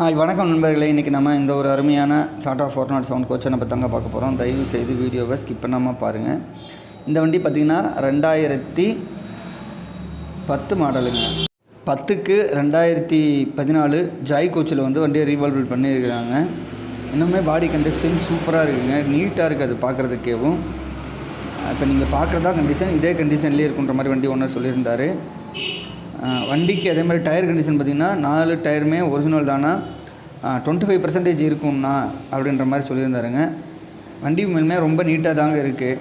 Hi வணக்கம் நண்பர்களே. இன்றைக்கி நம்ம இந்த ஒரு அருமையான டாடா ஃபோர் நாட் செவன் கோச்சை நம்ம தாங்க பார்க்க போகிறோம் தயவு செய்து வீடியோவை ஸ்கிப் பண்ணாமல் பாருங்கள் இந்த வண்டி பார்த்திங்கன்னா ரெண்டாயிரத்தி பத்து மாடலுங்க. பத்துக்கு ரெண்டாயிரத்தி பதினாலு ஜாய் கோச்சில் வந்து வண்டியை ரீவால்வல் பண்ணியிருக்கிறாங்க. இன்னுமே பாடி கண்டிஷன் சூப்பராக இருக்குங்க. நீட்டாக இருக்குது அது பார்க்குறதுக்கேவும் இப்போ நீங்கள் பார்க்குறதா கண்டிஷன் இதே கண்டிஷன்லேயே இருக்குன்ற மாதிரி வண்டி ஒன்று சொல்லியிருந்தார். வண்டிக்கு அதே மாதிரி டயர் கண்டிஷன் பார்த்திங்கன்னா நாலு டயருமே ஒரிஜினல் தானா? டுவெண்ட்டி ஃபைவ் பர்சன்டேஜ் இருக்கும்ண்ணா அப்படின்ற மாதிரி சொல்லியிருந்தாருங்க. வண்டி மேலுமே ரொம்ப நீட்டாக தாங்க இருக்குது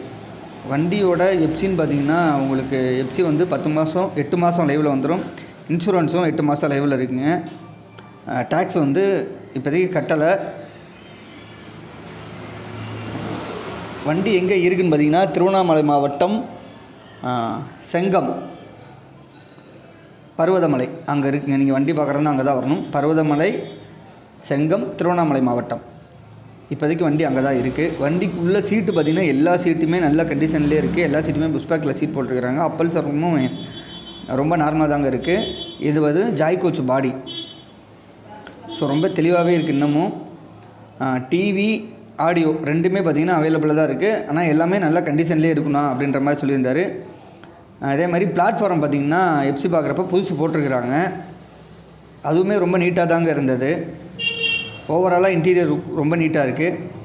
வண்டியோட எப்சின்னு பார்த்தீங்கன்னா உங்களுக்கு எப்சி வந்து பத்து மாதம் எட்டு மாதம் லைவில் வந்துடும் இன்சூரன்ஸும் எட்டு மாதம் லைவில் இருக்குங்க. டேக்ஸ் வந்து இப்போதைக்கு கட்டலை. வண்டி எங்கே இருக்குதுன்னு பார்த்தீங்கன்னா திருவண்ணாமலை மாவட்டம் செங்கம். பருவதமலை. அங்கே இருக்குங்க நீங்கள் வண்டி பார்க்குறதுனா அங்கே தான் வரணும். பருவதமலை செங்கம் திருவண்ணாமலை மாவட்டம். இப்போதைக்கு வண்டி அங்கே தான் இருக்குது வண்டிக்கு உள்ள சீட்டு பார்த்திங்கன்னா எல்லா சீட்டுமே நல்ல கண்டிஷன்லேயே இருக்குது எல்லா சீட்டுமே புஷ்பேக்கில் சீட் போட்டுருக்குறாங்க. அப்பல் சர்வமும் ரொம்ப நார்மலாக தாங்க இருக்குது இது வந்து ஜாய் கோச் பாடி. ஸோ ரொம்ப தெளிவாகவே இருக்குது இன்னமும். டிவி ஆடியோ ரெண்டுமே பார்த்திங்கன்னா அவைலபிளாக தான் இருக்குது ஆனால் எல்லாமே நல்ல கண்டிஷன்லேயே இருக்கணும் அப்படின்ற மாதிரி சொல்லியிருந்தார். அதே மாதிரி பிளாட்ஃபார்ம் பார்த்திங்கன்னா எப்சி பார்க்குறப்ப புதுசு போட்டிருக்கிறாங்க. அதுவுமே ரொம்ப நீட்டாக தாங்க இருந்தது. ஓவராலாக இன்டீரியர் ரொம்ப நீட்டாக இருக்குது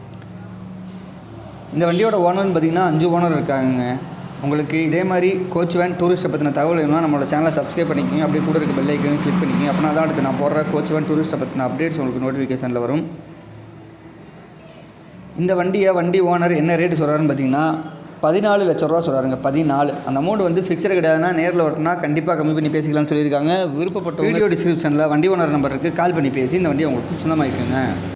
இந்த வண்டியோட ஓனர்னு பார்த்திங்கன்னா அஞ்சு ஓனர் இருக்காங்க உங்களுக்கு இதே மாதிரி கோச் வேன் டூரிஸ்ட்டை பற்றின தகவல் வேணும்னா நம்மளோட சேனலை சப்ஸ்கிரைப் பண்ணிக்கோங்க. அப்படியே கூட இருக்க பெல் கிளிக் பண்ணிக்கோங்க. அப்படின்னா தான் அடுத்து நான் போடுற கோச் வேன் டூரிஸ்ட்டை பற்றின அப்டேட்ஸ் உங்களுக்கு நோட்டிஃபிகேஷனில் வரும். இந்த வண்டியை வண்டி ஓனர் என்ன ரேட்டு சொல்கிறாருன்னு பார்த்தீங்கன்னா பதினாலு லட்ச ரூபா சொல்கிறாருங்க பதினாலு. அந்த அமௌண்ட் வந்து ஃபிக்ஸடு கிடையாதுன்னா நேரில் வரட்டுனா கண்டிப்பாக கம்மி பண்ணி பேசிக்கலாம்னு சொல்லியிருக்காங்க. விருப்பப்பட்ட வீடியோ டிஸ்கிரிப்ஷனில் வண்டி ஓனர் நம்பர் இருக்குது கால் பண்ணி பேசி இந்த வண்டியை உங்களுக்கு சொந்தமாக்கிக்கோங்க.